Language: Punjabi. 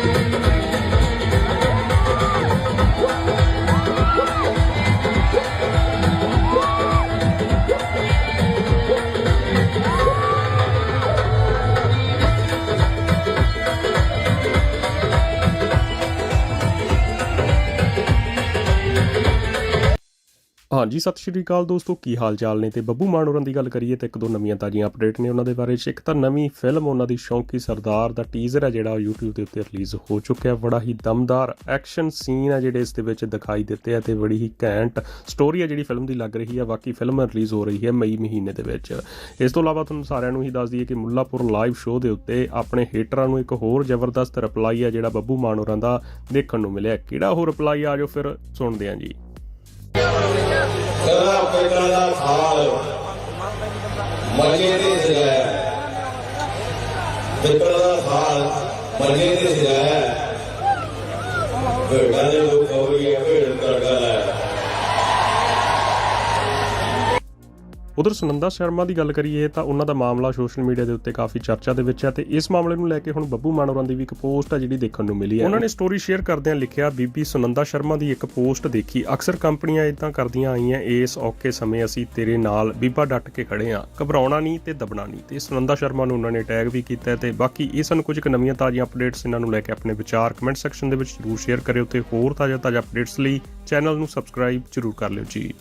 Thank you. ਹਾਂਜੀ, ਸਤਿ ਸ਼੍ਰੀ ਅਕਾਲ ਦੋਸਤੋ, ਕੀ ਹਾਲ ਚਾਲ ਨੇ? ਤੇ ਬੱਬੂ ਮਾਨ ਹੋਰਾਂ ਦੀ ਗੱਲ ਕਰੀਏ ਤੇ ਇੱਕ ਦੋ ਨਵੀਆਂ ਤਾਜ਼ੀਆਂ ਅਪਡੇਟ ਨੇ ਉਹਨਾਂ ਦੇ ਬਾਰੇ 'ਚ। ਇੱਕ ਤਾਂ ਨਵੀਂ ਫਿਲਮ ਉਹਨਾਂ ਦੀ ਸ਼ੌਂਕੀ ਸਰਦਾਰ ਦਾ ਟੀਜ਼ਰ ਹੈ, ਜਿਹੜਾ ਉਹ YouTube ਦੇ ਉੱਤੇ ਰਿਲੀਜ਼ ਹੋ ਚੁੱਕਿਆ। ਬੜਾ ਹੀ ਦਮਦਾਰ ਐਕਸ਼ਨ ਸੀਨ ਹੈ, ਜਿਹੜੇ ਇਸ ਦੇ ਵਿੱਚ ਦਿਖਾਈ ਦਿੱਤੇ ਆ ਤੇ ਬੜੀ ਹੀ ਘੈਂਟ ਸਟੋਰੀ ਹੈ, ਜਿਹੜੀ ਫਿਲਮ ਦੀ ਲੱਗ ਰਹੀ ਹੈ। ਬਾਕੀ ਫਿਲਮ ਰਿਲੀਜ਼ ਹੋ ਰਹੀ ਹੈ ਮਈ ਮਹੀਨੇ ਦੇ ਵਿੱਚ। ਇਸ ਤੋਂ ਇਲਾਵਾ ਤੁਹਾਨੂੰ ਸਾਰਿਆਂ ਨੂੰ ਹੀ ਦੱਸ ਦਈਏ ਕਿ ਮੁੱਲਾਪੁਰ ਲਾਈਵ ਸ਼ੋਅ ਦੇ ਉੱਤੇ ਆਪਣੇ ਹੇਟਰਾਂ ਨੂੰ ਇੱਕ ਹੋਰ ਜ਼ਬਰਦਸਤ ਰਿਪਲਾਈ ਹੈ, ਜਿਹੜਾ ਬੱਬੂ ਮਾਨ ਹੋਰਾਂ ਦਾ ਦੇਖਣ ਨੂੰ ਮਿਲਿਆ। ਕਿਹੜਾ ਉਹ ਰਿਪਲਾਈ ਆ ਜਾਓ, ਫਿਰ ਸੁਣਦੇ ਹਾਂ ਜੀ। ਕਲਾ ਪੈਦਾ ਦਾ ਸਾਲ ਮੱਲੇ ਤੇ ਸਜਾਇਆ ਪਿੱਪਲ ਦਾ ਸਾਲ ਮੱਲੇ ਤੇ ਉਧਰ ਸੁਨੰਦਾ ਸ਼ਰਮਾ ਦੀ ਗੱਲ ਕਰੀਏ ਤਾਂ ਉਹਨਾਂ ਦਾ ਮਾਮਲਾ ਸੋਸ਼ਲ ਮੀਡੀਆ ਦੇ ਉੱਤੇ ਕਾਫੀ ਚਰਚਾ ਦੇ ਵਿੱਚ ਹੈ ਤੇ ਇਸ ਮਾਮਲੇ ਨੂੰ ਲੈ ਕੇ ਹੁਣ ਬੱਬੂ ਮਾਨ ਦੀ ਵੀ ਇੱਕ ਪੋਸਟ ਹੈ ਜਿਹੜੀ ਦੇਖਣ ਨੂੰ ਮਿਲੀ ਹੈ। ਉਹਨਾਂ ਨੇ ਸਟੋਰੀ ਸ਼ੇਅਰ ਕਰਦਿਆਂ ਲਿਖਿਆ, ਬੀਬੀ ਸੁਨੰਦਾ ਸ਼ਰਮਾ ਦੀ ਇੱਕ ਪੋਸਟ ਦੇਖੀ। ਅਕਸਰ ਕੰਪਨੀਆਂ ਇਦਾਂ ਕਰਦੀਆਂ ਆਈਆਂ, ਇਸ ਔਕੇ ਸਮੇਂ ਅਸੀਂ ਤੇਰੇ ਨਾਲ ਬੀਬਾ ਡਟ ਕੇ ਖੜੇ ਆ ਘਬਰਾਉਣਾ ਨਹੀਂ ਤੇ ਦਬਣਾ ਨਹੀਂ। ਤੇ ਸੁਨੰਦਾ ਸ਼ਰਮਾ ਨੂੰ ਉਹਨਾਂ ਨੇ ਟੈਗ ਵੀ ਕੀਤਾ ਹੈ ਤੇ ਬਾਕੀ ਇਹ ਸਾਨੂੰ ਕੁਝ ਕੁ ਨਵੀਆਂ ਤਾਜ਼ੀਆਂ ਅਪਡੇਟਸ ਇਹਨਾਂ ਨੂੰ ਲੈ ਕੇ ਆਪਣੇ ਵਿਚਾਰ ਕਮੈਂਟ ਸੈਕਸ਼ਨ ਦੇ ਵਿੱਚ ਜ਼ਰੂਰ ਸ਼ੇਅਰ ਕਰਿਓ ਤੇ ਹੋਰ ਤਾਜ਼ਾ ਤਾਜ਼ਾ ਅਪਡੇਟਸ ਲਈ ਚੈਨਲ ਨੂੰ ਸਬਸਕ੍ਰਾਈਬ ਜ਼ਰੂਰ ਕਰ ਲਿਓ ਜੀ।